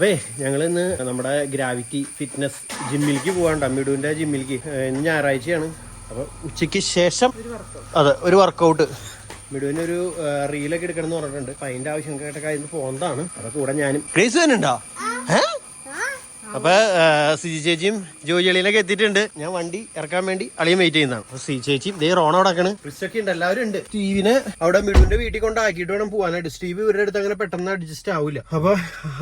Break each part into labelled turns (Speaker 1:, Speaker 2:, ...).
Speaker 1: അപ്പേ ഞങ്ങൾ ഇന്ന് നമ്മുടെ ഗ്രാവിറ്റി ഫിറ്റ്നസ് ജിമ്മിലേക്ക് പോകാണ്ട് അമ്മിടുവിന്റെ ജിമ്മിലേക്ക് ഇന്ന് ഞായറാഴ്ചയാണ്. അപ്പോൾ ഉച്ചയ്ക്ക് ശേഷം അതെ ഒരു വർക്കൗട്ട് മിടുവിന് ഒരു റീലൊക്കെ എടുക്കണം എന്ന് പറഞ്ഞിട്ടുണ്ട്. അപ്പൊ അതിന്റെ ആവശ്യം കേട്ടൊക്കെ അതിന് പോകുന്നതാണ് അതൊക്കെ കൂടെ ഞാനും. ക്രേസ് തന്നെ ഉണ്ടോ ഏഹ് അപ്പൊ സിജി ചേച്ചിയും ജോജി അളിയിലൊക്കെ എത്തിയിട്ടുണ്ട്. ഞാൻ വണ്ടി ഇറക്കാൻ വേണ്ടി അളിയും വെയിറ്റ് ചെയ്യുന്നതാണ്. അപ്പൊ സി ചേച്ചിയും ദേ റോൺ അടക്കണ് ക്രിസ്റ്റൊക്കെ ഉണ്ട് എല്ലാവരും ഉണ്ട്. സ്റ്റീവിനെ അവിടെ മിഡുവിന്റെ വീട്ടിൽ കൊണ്ട് ആക്കിയിട്ട് വേണം പോകാനായിട്ട് സ്റ്റീവ് ഇവരുടെ അടുത്ത് അങ്ങനെ പെട്ടെന്ന് അഡ്ജസ്റ്റ് ആവില്ല അപ്പൊ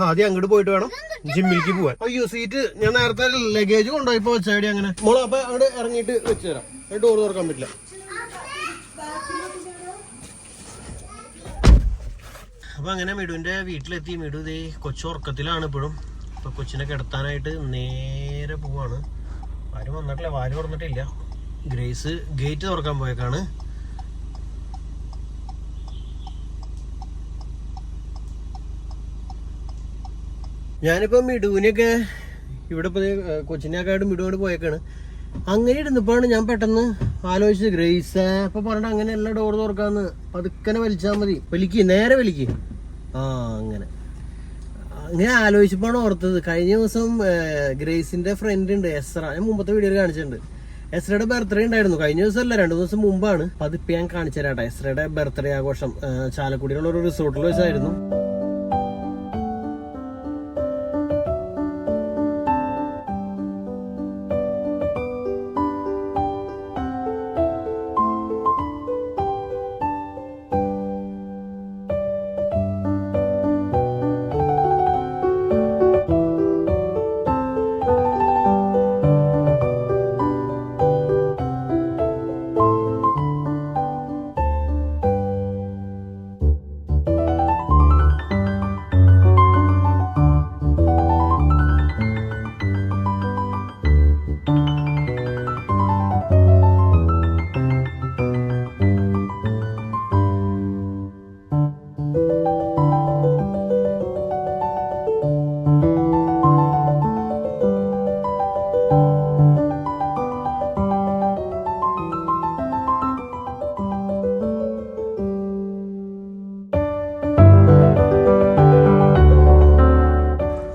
Speaker 1: ആദ്യം അങ്ങോട്ട് പോയിട്ട് വേണം ജിമ്മിലേക്ക് പോവാൻ. അയ്യോ സീറ്റ് ഞാൻ നേരത്തെ ലഗേജ് കൊണ്ടുപോയപ്പോ വെച്ചാടി അങ്ങനെ. മോളെ അപ്പൊ അവിടെ ഇറങ്ങിയിട്ട് വെച്ച് തരാം. ഡോർ തുറക്കാൻ പറ്റില്ല. അപ്പൊ അങ്ങനെ മിഡുവിന്റെ വീട്ടിലെത്തി. മിടു ദേ കൊച്ചു ഉറക്കത്തിലാണ് ഇപ്പോഴും. ഇപ്പൊ കൊച്ചിനെ കിടത്താനായിട്ട് നേരെ പോവാണ്. ആരും വന്നിട്ടില്ല വാൽ തുറന്നിട്ടില്ല. ഗ്രേസ് ഗേറ്റ് തുറക്കാൻ പോയേക്കാണ്. ഞാനിപ്പം മിടുവിനൊക്കെ ഇവിടെ ഇപ്പൊ ദേ, ഏർ കൊച്ചിനെയൊക്കെ ആയിട്ട് മിടുവാണ്ട് പോയേക്കാണ്. അങ്ങനെ ഇരുന്നപ്പോഴാണ് ഞാൻ പെട്ടെന്ന് ആലോചിച്ചത് ഗ്രേസ് ഇപ്പൊ പറഞ്ഞിട്ട് അങ്ങനെ എല്ലാ ഡോർ തുറക്കാന്ന്. പതുക്കനെ വലിച്ചാൽ മതി. വലിക്ക് നേരെ വലിക്ക്. ആ അങ്ങനെ. അങ്ങനെ ആലോചിച്ചപ്പോഴാണ് ഓർത്തത്. കഴിഞ്ഞ ദിവസം ഗ്രേസിന്റെ ഫ്രണ്ട് ഉണ്ട് എസ്ര. ഞാൻ മുമ്പത്തെ വീഡിയോ കാണിച്ചിട്ടുണ്ട്. എസ്രയുടെ ബർത്ത്ഡേ ഉണ്ടായിരുന്നു. കഴിഞ്ഞ ദിവസം അല്ല രണ്ടു ദിവസം മുമ്പാണ്. പതിപ്പ് ഞാൻ കാണിച്ചു തരാട്ടെ എസ്രയുടെ ബർത്ത്ഡേ ആഘോഷം. ചാലക്കുടിയിലുള്ള ഒരു റിസോർട്ടിൽ വെച്ചായിരുന്നു.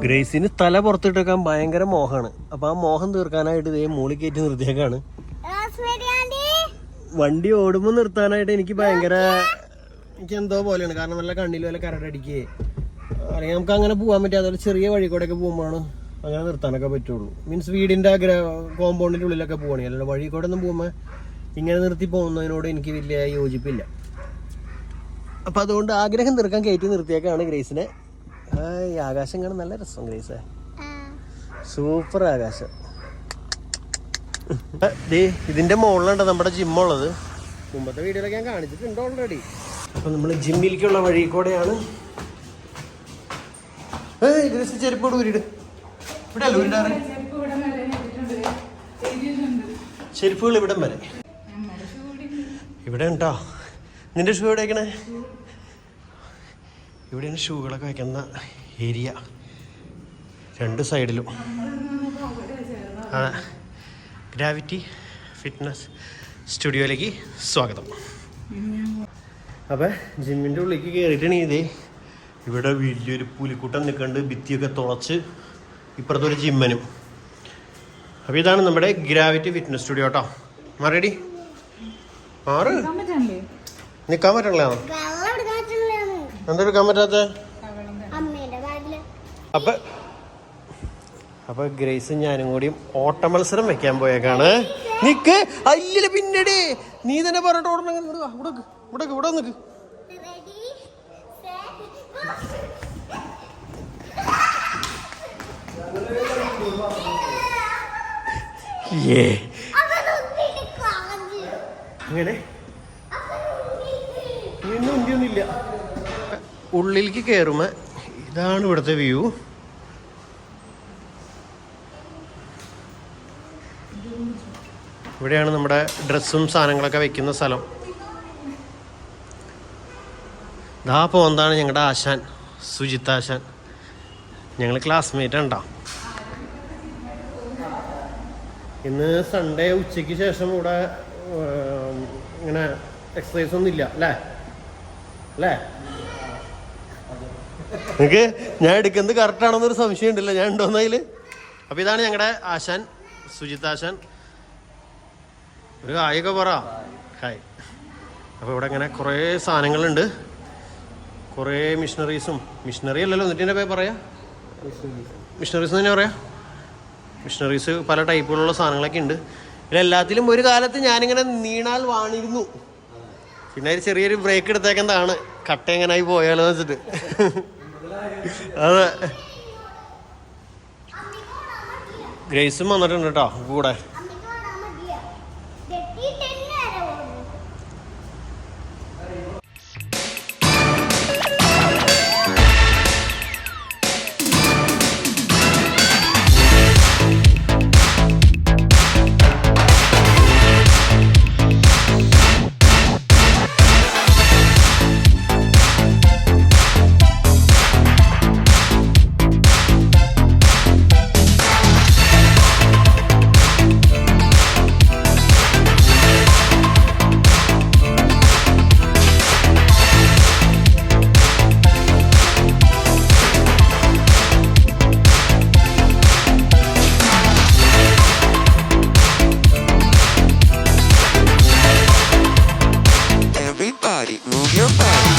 Speaker 1: ഗ്രേസിന് തല പുറത്തിട്ടേക്കാൻ ഭയങ്കര മോഹമാണ് അപ്പൊ ആ മോഹം തീർക്കാനായിട്ട് ഇതേ മൂളി കയറ്റി നിർത്തിയേക്കാണ്. വണ്ടി ഓടുമ്പോ നിർത്താനായിട്ട് എനിക്ക് ഭയങ്കര എനിക്ക് എന്തോ പോലെയാണ്. കാരണം നല്ല കണ്ണിൽ വല്ല കരടടിക്കേ അല്ലെങ്കിൽ നമുക്ക് അങ്ങനെ പോകാൻ പറ്റും അതുപോലെ ചെറിയ വഴി കൂടെ ഒക്കെ പോകുമ്പോഴാണ് അങ്ങനെ നിർത്താനൊക്കെ പറ്റുള്ളൂ. മീൻസ് വീടിന്റെ കോമ്പൗണ്ടിന്റെ ഉള്ളിലൊക്കെ പോകണേ അല്ല വഴി കൂടെ ഒന്നും പോകുമ്പോൾ ഇങ്ങനെ നിർത്തി പോകുന്നതിനോട് എനിക്ക് വലിയ യോജിപ്പില്ല. അപ്പൊ അതുകൊണ്ട് ആഗ്രഹം തീർക്കാൻ കയറ്റി നിർത്തിയേക്കാണ് ഗ്രേസിനെ. ഈ ആകാശം കാണാൻ നല്ല രസം ഗ്രേസേ. സൂപ്പർ ആകാശം. ദേ ഇതിന്റെ മുകളിലുണ്ട് നമ്മുടെ ജിമ്മുള്ളത് മുമ്പത്തെ വീഡിയോയിലൊക്കെ ഞാൻ കാണിച്ചിട്ടുണ്ട് ഓൾറെഡി അപ്പൊ നമ്മൾ ജിമ്മിലേക്കുള്ള വഴി കൂടെയാണ്. ചെരുപ്പ് ഊരിട് ഇവിടെ അല്ല ഊരിടാറ്? ചെരുപ്പുകൾ ഇവിടം വരെ. ഇവിടെ ഉണ്ടോ നിന്റെ ഷൂ എവിടെ ഇവിടെയാണ് ഷൂകളൊക്കെ വെക്കുന്ന ഏരിയ. രണ്ട് സൈഡിലും. അതെ. ഗ്രാവിറ്റി ഫിറ്റ്നസ് സ്റ്റുഡിയോയിലേക്ക് സ്വാഗതം. അപ്പം ജിമ്മിന്റെ ഉള്ളിലേക്ക് കയറിയിട്ടാണ് ഇതേ. ഇവിടെ വലിയൊരു പുലിക്കൂട്ടം നിൽക്കുന്നുണ്ട്. ഭിത്തിയൊക്കെ തുളച്ച് ഇപ്പുറത്തൊരു ജിമ്മനും. അപ്പോൾ ഇതാണ് നമ്മുടെ ഗ്രാവിറ്റി ഫിറ്റ്നസ് സ്റ്റുഡിയോ കേട്ടോ മറടി. മാറ്. നിൽക്കാൻ പറ്റണല്ലോ. എന്താ എടുക്കാൻ പറ്റാത്ത? അപ്പൊ അപ്പൊ ഗ്രേസും ഞാനും കൂടിയും ഓട്ട മത്സരം വെക്കാൻ പോയേക്കാണ്. നിക്ക് അല്ല പിന്നടി. നീ തന്നെ പറഞ്ഞിട്ട് ഓടണം ഇവിടെ ഇവിടെ ഇവിടെ നിക്ക്. ഏ അങ്ങനെ ഇന്നും ഉള്ളിലേക്ക് കയറുമ്പോൾ ഇതാണ് ഇവിടുത്തെ വ്യൂ. ഇവിടെയാണ് നമ്മുടെ ഡ്രസ്സും സാധനങ്ങളൊക്കെ വെക്കുന്ന സ്ഥലം. ഇതാ പോന്താണ് ഞങ്ങളുടെ ആശാൻ സുജിത്ത് ആശാൻ. ഞങ്ങൾ ക്ലാസ്മേറ്റ് ഉണ്ടോ ഇന്ന് സൺഡേ ഉച്ചയ്ക്ക് ശേഷം ഇവിടെ ഇങ്ങനെ എക്സസൈസ് ഒന്നും ഇല്ല അല്ലേ? അല്ലേ? നിങ്ങൾക്ക് ഞാൻ എടുക്കുന്നത് കറക്റ്റ് ആണെന്നൊരു സംശയം ഉണ്ടല്ലോ. ഞാൻ ഉണ്ടോന്ന് അതിൽ അപ്പോൾ ഇതാണ് ഞങ്ങളുടെ ആശാൻ സുജിത് ആശാൻ. ഒരു ഹായൊക്കെ പറ. ഹായ് അപ്പോൾ ഇവിടെ ഇങ്ങനെ കുറേ സാധനങ്ങളുണ്ട്. കുറേ മിഷണറീസും മിഷണറി അല്ലല്ലോ എന്നിട്ട് പേര് പറയാ? മിഷണറീസ് തന്നെ പറയാം? മിഷണറീസ് പല ടൈപ്പുകളുള്ള സാധനങ്ങളൊക്കെ ഉണ്ട്. ഇതിലെല്ലാത്തിലും ഒരു കാലത്ത് ഞാനിങ്ങനെ നീണാൽ വാണിരുന്നു. പിന്നെ ഒരു ചെറിയൊരു ബ്രേക്ക് എടുത്തേക്കുന്നതാണ് കട്ട എങ്ങനായി പോയാലോ എന്ന് വെച്ചിട്ട്. അതെ ഗ്രേസും വന്നിട്ടുണ്ട് കേട്ടോ കൂടെ.
Speaker 2: Everybody, move your body.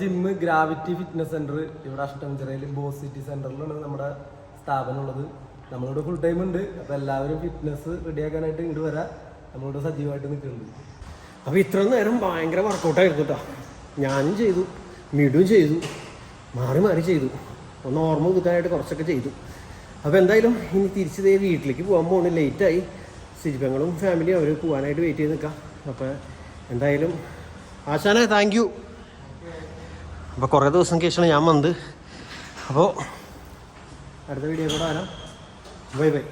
Speaker 3: Gym gravity fitness centre. ഇവിടെ അഷ്ടംചിറയിൽ ബോസ് സിറ്റി സെന്ററിലാണ് നമ്മുടെ സ്ഥാപനം ഉള്ളത് നമ്മളിവിടെ ഫുൾ ടൈം ഉണ്ട്. അപ്പോൾ എല്ലാവരും ഫിറ്റ്നസ് റെഡിയാക്കാനായിട്ട് ഇങ്ങോട്ട് വരാം. നമ്മളിവിടെ സജീവമായിട്ട് നിൽക്കുന്നുണ്ട്.
Speaker 1: അപ്പോൾ ഇത്ര നേരം ഭയങ്കര വർക്കൗട്ടായിരുന്നു കേട്ടോ ഞാനും ചെയ്തു. മിടും ചെയ്തു. മാറി മാറി ചെയ്തു. ഒന്ന് ഓർമ്മ പുതുക്കാനായിട്ട് കുറച്ചൊക്കെ ചെയ്തു. അപ്പോൾ എന്തായാലും ഇനി തിരിച്ച് ദേ വീട്ടിലേക്ക് പോകാൻ പോകണം ലേറ്റായി സിജിപങ്ങളും ഫാമിലിയും അവർ പോകാനായിട്ട് വെയിറ്റ് ചെയ്ത് നിൽക്കാം. അപ്പോൾ എന്തായാലും ആശാനെ താങ്ക് അപ്പോൾ കുറേ ദിവസം ശേഷമാണ് ഞാൻ വന്നത്. അപ്പോൾ അടുത്ത വീഡിയോ കൂടെ വരാം. Bye bye.